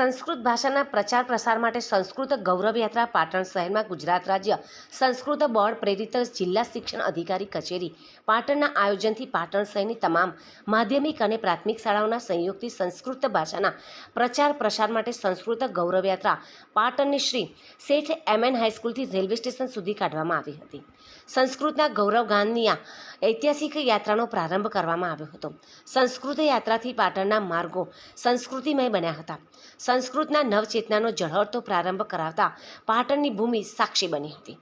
સંસ્કૃત ભાષાના પ્રચાર પ્રસાર માટે સંસ્કૃત ગૌરવ યાત્રા પાટણ શહેરમાં ગુજરાત રાજ્ય સંસ્કૃત બોર્ડ પ્રેરિત જિલ્લા શિક્ષણ અધિકારી કચેરી પાટણના આયોજનથી પાટણ શહેરની તમામ માધ્યમિક અને પ્રાથમિક શાળાઓના સંયોગથી સંસ્કૃત ભાષાના પ્રચાર પ્રસાર માટે સંસ્કૃત ગૌરવ યાત્રા પાટણની શ્રી શેઠ એમએન હાઈસ્કૂલથી રેલવે સ્ટેશન સુધી કાઢવામાં આવી હતી. સંસ્કૃતના ગૌરવ ગાનની આ ઐતિહાસિક યાત્રાનો પ્રારંભ કરવામાં આવ્યો હતો. સંસ્કૃત યાત્રાથી પાટણના માર્ગો સંસ્કૃતિમય બન્યા હતા. સંસ્કૃતના નવચેતનાનો ઝળહળતો પ્રારંભ કરાવતા પાટણની ભૂમિ સાક્ષી બની હતી.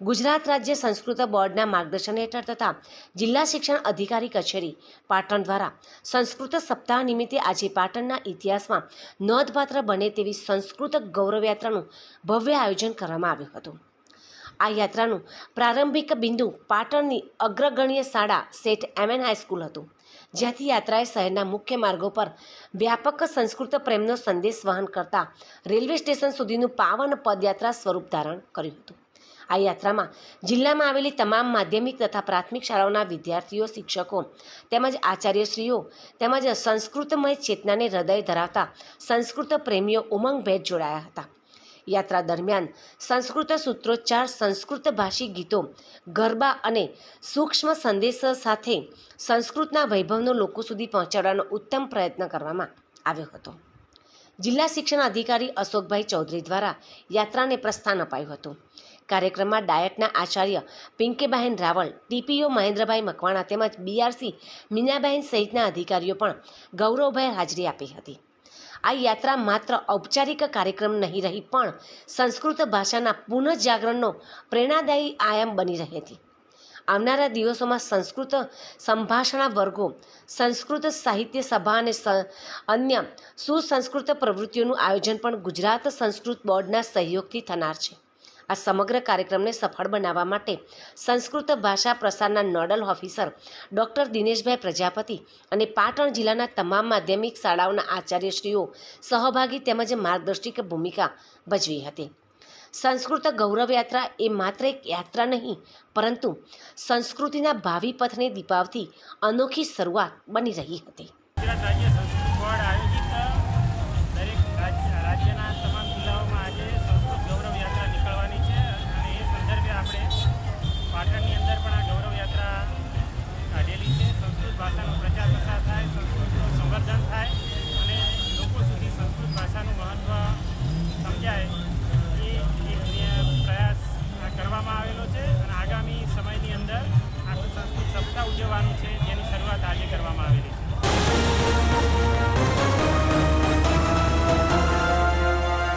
ગુજરાત રાજ્ય સંસ્કૃત બોર્ડના માર્ગદર્શન હેઠળ તથા જિલ્લા શિક્ષણ અધિકારી કચેરી પાટણ દ્વારા સંસ્કૃત સપ્તાહ નિમિત્તે આજે પાટણના ઇતિહાસમાં નોંધપાત્ર બને તેવી સંસ્કૃત ગૌરવયાત્રાનું ભવ્ય આયોજન કરવામાં આવ્યું હતું. આ યાત્રાનું પ્રારંભિક બિંદુ પાટણની અગ્રગણ્ય શાળા શેઠ એમએન હાઈસ્કૂલ હતું. જ્યાંથી યાત્રાએ શહેરના મુખ્ય માર્ગો પર વ્યાપક સંસ્કૃત પ્રેમનો સંદેશ વહન કરતા રેલવે સ્ટેશન સુધીનું પાવન પદયાત્રા સ્વરૂપ ધારણ કર્યું હતું. આ યાત્રામાં જિલ્લામાં આવેલી તમામ માધ્યમિક તથા પ્રાથમિક શાળાઓના વિદ્યાર્થીઓ, શિક્ષકો તેમજ આચાર્યશ્રીઓ તેમજ સંસ્કૃતમય ચેતનાને હૃદય ધરાવતા સંસ્કૃત પ્રેમીઓ ઉમંગભેર જોડાયા હતા. યાત્રા દરમિયાન સંસ્કૃત સૂત્રોચ્ચાર, સંસ્કૃત ભાષી ગીતો, ગરબા અને સૂક્ષ્મ સંદેશ સાથે સંસ્કૃતના વૈભવનો લોકો સુધી પહોંચાડવાનો ઉત્તમ પ્રયત્ન કરવામાં આવ્યો હતો. જિલ્લા શિક્ષણ અધિકારી અશોકભાઈ ચૌધરી દ્વારા યાત્રાને પ્રસ્થાન અપાયું હતું. કાર્યક્રમમાં ડાયટના આચાર્ય પિંકીબહેન રાવલ ટીપીઓ મહેન્દ્રભાઈ મકવાણા તેમજ બીઆરસી મીનાબહેન સહિતના અધિકારીઓ પણ ગૌરવભાઈ હાજરી આપી હતી. આ યાત્રા માત્ર ઔપચારિક કાર્યક્રમ નહીં રહી, પણ સંસ્કૃત ભાષાના પુનઃજાગરણનો પ્રેરણાદાયી આયામ બની રહી હતી. આવનારા દિવસોમાં સંસ્કૃત સંભાષણા વર્ગો, સંસ્કૃત સાહિત્ય સભા અને અન્ય સુસંસ્કૃત પ્રવૃત્તિઓનું આયોજન પણ ગુજરાત સંસ્કૃત બોર્ડના સહયોગથી થનાર છે. આ સમગ્ર કાર્યક્રમને સફળ બનાવવા માટે સંસ્કૃત ભાષા પ્રસારના નોડલ ઓફિસર ડૉક્ટર દિનેશભાઈ પ્રજાપતિ અને પાટણ જિલ્લાના તમામ માધ્યમિક શાળાઓના આચાર્યશ્રીઓ સહભાગી તેમજ માર્ગદર્શિક ભૂમિકા ભજવી હતી. સંસ્કૃત ગૌરવ યાત્રા એ માત્ર એક યાત્રા નહીં, પરંતુ સંસ્કૃતિના ભાવિ પથને દીપાવતી અનોખી શરૂઆત બની રહી હતી. भाषा का प्रचार प्रसार થાય